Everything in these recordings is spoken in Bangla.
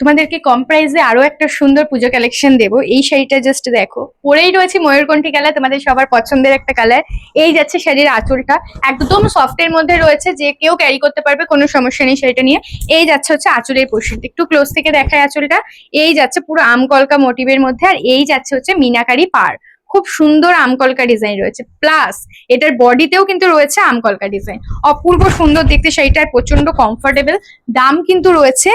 তোমাদেরকে কম প্রাইসে আরও একটা সুন্দর পুজো কালেকশন দেবো। এই শাড়িটা জাস্ট দেখো। পরেই রয়েছে ময়ূরকণ্ঠী কালার তোমাদের সবার পছন্দের একটা কালার এই যাচ্ছে শাড়ির আঁচলটা। একদম সফটের মধ্যে রয়েছে, যে কেউ ক্যারি করতে পারবে, কোনো সমস্যা নেই শাড়িটা নিয়ে। এই যাচ্ছে হচ্ছে আঁচলের পোর্শনটা একটু ক্লোজ থেকে দেখায় আঁচলটা। এই যাচ্ছে পুরো আমকলকা মোটিভের মধ্যে, আর এই যাচ্ছে হচ্ছে মিনাকারি পার খুব সুন্দর আমকলকা ডিজাইন রয়েছে। প্লাস এটার বডিতেও কিন্তু রয়েছে আমকলকা ডিজাইন অপূর্ব সুন্দর দেখতে শাড়িটার প্রচণ্ড কমফোর্টেবল দাম কিন্তু রয়েছে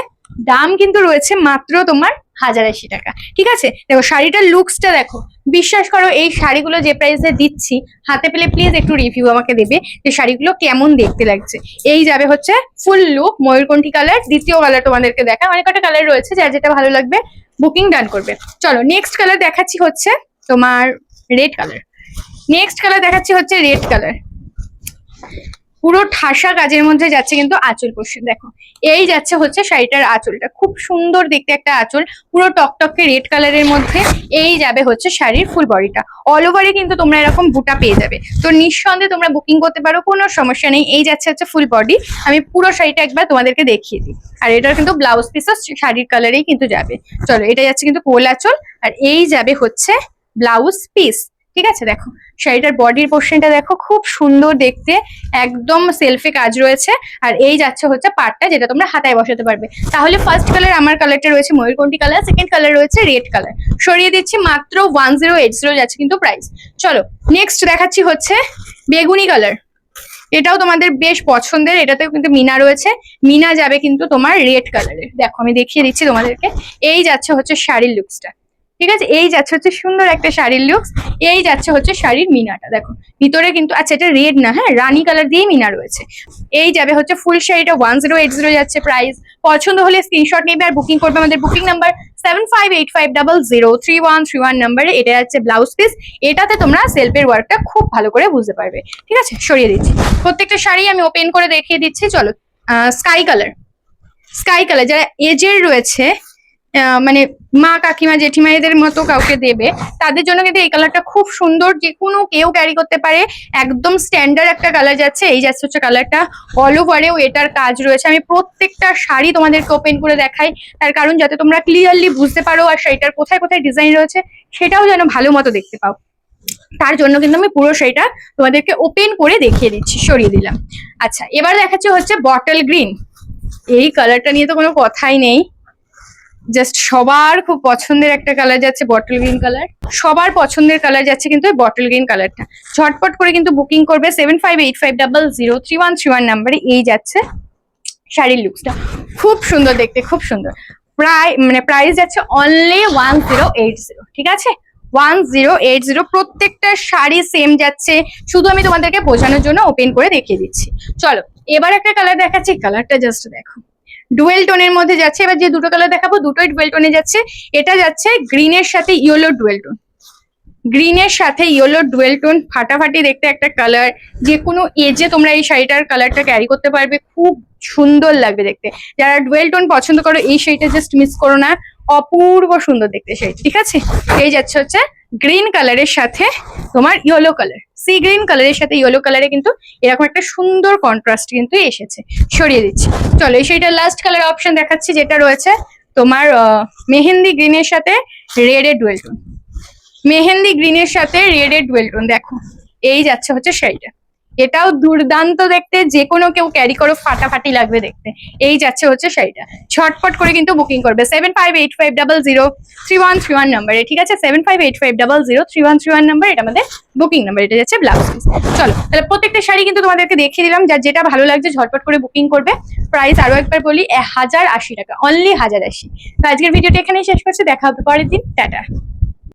দাম কিন্তু রয়েছে মাত্র তোমার হাজার আশি টাকা। ঠিক আছে? দেখো, শাড়িটার লুকসটা দেখো। বিশ্বাস করো, এই শাড়িগুলো যে প্রাইসে দিচ্ছি, হাতে পেলে প্লিজ একটু রিভিউ আমাকে দেবে যে শাড়িগুলো কেমন দেখতে লাগছে। এই যাবে হচ্ছে ফুল লুক ময়ূরকণ্ঠী কালার দ্বিতীয় কালার তোমাদেরকে দেখা। অনেক কটা কালার রয়েছে, যার যেটা ভালো লাগবে বুকিং ডান করবে। চলো নেক্সট কালার দেখাচ্ছি হচ্ছে তোমার রেড কালার নেক্সট কালার দেখাচ্ছি হচ্ছে রেড কালার পুরো ঠাসা কাজের মধ্যে যাচ্ছে কিন্তু আঁচল পোর্শন দেখো, এই যাচ্ছে হচ্ছে শাড়িটার আঁচলটা। খুব সুন্দর দেখতে একটা আঁচল, পুরো টকটকে রেড কালারের মধ্যে এই যাবে হচ্ছে শাড়ির ফুল বডিটা। অল ওভারে কিন্তু তোমরা এরকম বুটা পেয়ে যাবে। তো নিঃসন্দেহে তোমরা বুকিং করতে পারো, কোনো সমস্যা নেই। এই যাচ্ছে হচ্ছে ফুল বডি। আমি পুরো শাড়িটা একবার তোমাদেরকে দেখিয়ে দিই। আর এটার কিন্তু ব্লাউজ পিসও শাড়ির কালারেই কিন্তু যাবে। চলো, এটা যাচ্ছে কিন্তু কোল আঁচল আর এই যাবে হচ্ছে ব্লাউজ পিস ঠিক আছে? দেখো, শাড়িটার বডির পোর্শনটা দেখো, খুব সুন্দর দেখতে, একদম সেলফে কাজ রয়েছে। আর এই যাচ্ছে হচ্ছে পাটটা যেটা তোমরা হাতায় বসাতে পারবে। তাহলে ফার্স্ট কালার আমার কালারটা রয়েছে ময়ূরকণ্ঠী কালার সেকেন্ড কালার রয়েছে রেড কালার সরিয়ে দিচ্ছি মাত্র ওয়ান জিরো এইট জিরো যাচ্ছে কিন্তু প্রাইস চলো নেক্সট দেখাচ্ছি হচ্ছে বেগুনি কালার এটাও তোমাদের বেশ পছন্দের, এটাতেও কিন্তু মিনা রয়েছে। মিনা যাবে কিন্তু তোমার রেড কালারের দেখো, আমি দেখিয়ে দিচ্ছি তোমাদেরকে। এই যাচ্ছে হচ্ছে শাড়ির লুকসটা ঠিক আছে? এই যাচ্ছে হচ্ছে সুন্দর একটা শাড়ির লুকস এই যাচ্ছে হচ্ছে শাড়ির মিনাটা। দেখো, ভিতরে কিন্তু আচ্ছা এটা রেড না হ্যাঁ? রানী কালার দিয়েই মিনা রয়েছে। এই যাবে হচ্ছে ফুল শাড়িটা ওয়ান জিরো এইট জিরো যাচ্ছে প্রাইস পছন্দ হলে স্ক্রিনশট নেবে আর বুকিং করবে আমাদের booking number seven five eight five double zero three one three one নাম্বারে এটা যাচ্ছে ব্লাউজ পিস এটাতে তোমরা সেলফের ওয়ার্কটা খুব ভালো করে বুঝতে পারবে। ঠিক আছে? সরিয়ে দিচ্ছি। প্রত্যেকটা শাড়ি আমি ওপেন করে দেখিয়ে দিচ্ছি। চলো স্কাই কালার স্কাই কালার যারা এজের রয়েছে মানে মা কাকিমা জেঠিমা এদের মতো কাউকে দেবে, তাদের জন্য কিন্তু এই কালারটা খুব সুন্দর। যে কোনো কেউ ক্যারি করতে পারে। একদম স্ট্যান্ডার্ড একটা কালার যাচ্ছে। এই যাচ্ছে হচ্ছে কালারটা অল ওভারেও এটার কাজ রয়েছে। আমি প্রত্যেকটা শাড়ি তোমাদেরকে ওপেন করে দেখাই। তার কারণ যাতে তোমরা ক্লিয়ারলি বুঝতে পারো আর শাড়িটার কোথায় কোথায় ডিজাইন রয়েছে, সেটাও যেন ভালো মতো দেখতে পাও। তার জন্য কিন্তু আমি পুরো শাড়িটা তোমাদেরকে ওপেন করে দেখিয়ে দিচ্ছি, সরিয়ে দিলাম। আচ্ছা এবার দেখাচ্ছে হচ্ছে বটল গ্রিন এই কালারটা নিয়ে তো কোনো কথাই নেই। জাস্ট সবার খুব পছন্দের একটা কালার যাচ্ছে বটল গ্রিন কালার সবার পছন্দের কালার যাচ্ছে কিন্তু বটল গ্রিন কালারটা ঝটপট করে কিন্তু বুকিং করবে seven five eight five double zero three one three one নাম্বারে এই যাচ্ছে শাড়ির লুকসটা খুব সুন্দর দেখতে, খুব সুন্দর। প্রায় মানে প্রাইস যাচ্ছে only one zero eight zero ঠিক আছে? ওয়ান জিরো এইট জিরো প্রত্যেকটা শাড়ি সেম যাচ্ছে। শুধু আমি তোমাদেরকে বোঝানোর জন্য ওপেন করে দেখিয়ে দিচ্ছি। চলো, এবার একটা কালার দেখাচ্ছি। কালারটা জাস্ট দেখো। ডুয়েল টোনের মধ্যে যাচ্ছে। এবার যে দুটো কালার দেখাবো, দুটোই ডুয়েল টোনে যাচ্ছে। এটা যাচ্ছে গ্রিনের সাথে ইয়েলো ডুয়েল টোন। গ্রিনের সাথে ইয়েলো ডুয়েল টোন, ফাটাফাটি দেখতে একটা কালার। যে কোনো এজে তোমরা এই শাড়িটার কালারটা ক্যারি করতে পারবে। খুব সুন্দর লাগবে দেখতে। যারা ডুয়েল টোন পছন্দ করো, এই শাড়িটা জাস্ট মিস করো না। অপূর্ব সুন্দর দেখতে শাড়ি ঠিক আছে? এই যাচ্ছে হচ্ছে গ্রিন কালারের সাথে তোমার ইয়েলো কালার সি গ্রিন কালারের সাথে ইয়েলো কালারে কিন্তু এরকম একটা সুন্দর কন্ট্রাস্ট কিন্তু এসেছে। সরিয়ে দিচ্ছি। চলো শাড়িটার লাস্ট কালার অপশন দেখাচ্ছি যেটা রয়েছে তোমার মেহেন্দি গ্রিনের সাথে রেড এর ডুয়েল টোন মেহেন্দি গ্রিনের সাথে রেড এর ডুয়েল টোন দেখো। এই যাচ্ছে হচ্ছে শাড়িটা এটাও দুর্দান্ত দেখতে যে কোনো কেউ ক্যারি করো, ফাটাফাটি লাগবে দেখতে। এই যাচ্ছে হচ্ছে শাড়িটা। ছটপট করে কিন্তু বুকিং করবে। Seven five eight five double zero three one three one নাম্বারে ঠিক আছে? Seven five eight five double zero three one three one number এটা আমাদের বুকিং নাম্বার এটা যাচ্ছে ব্লাউজ পিস চলো, তাহলে প্রত্যেকটা শাড়ি কিন্তু তোমাদেরকে দেখিয়ে দিলাম, যার যেটা ভালো লাগছে ঝটপট করে বুকিং করবে। প্রাইস আরও একবার বলি হাজার আশি টাকা অনলি হাজার আশি। তো আজকের ভিডিওটা এখানেই শেষ করছি, দেখা হবে পরের দিন। টাটা।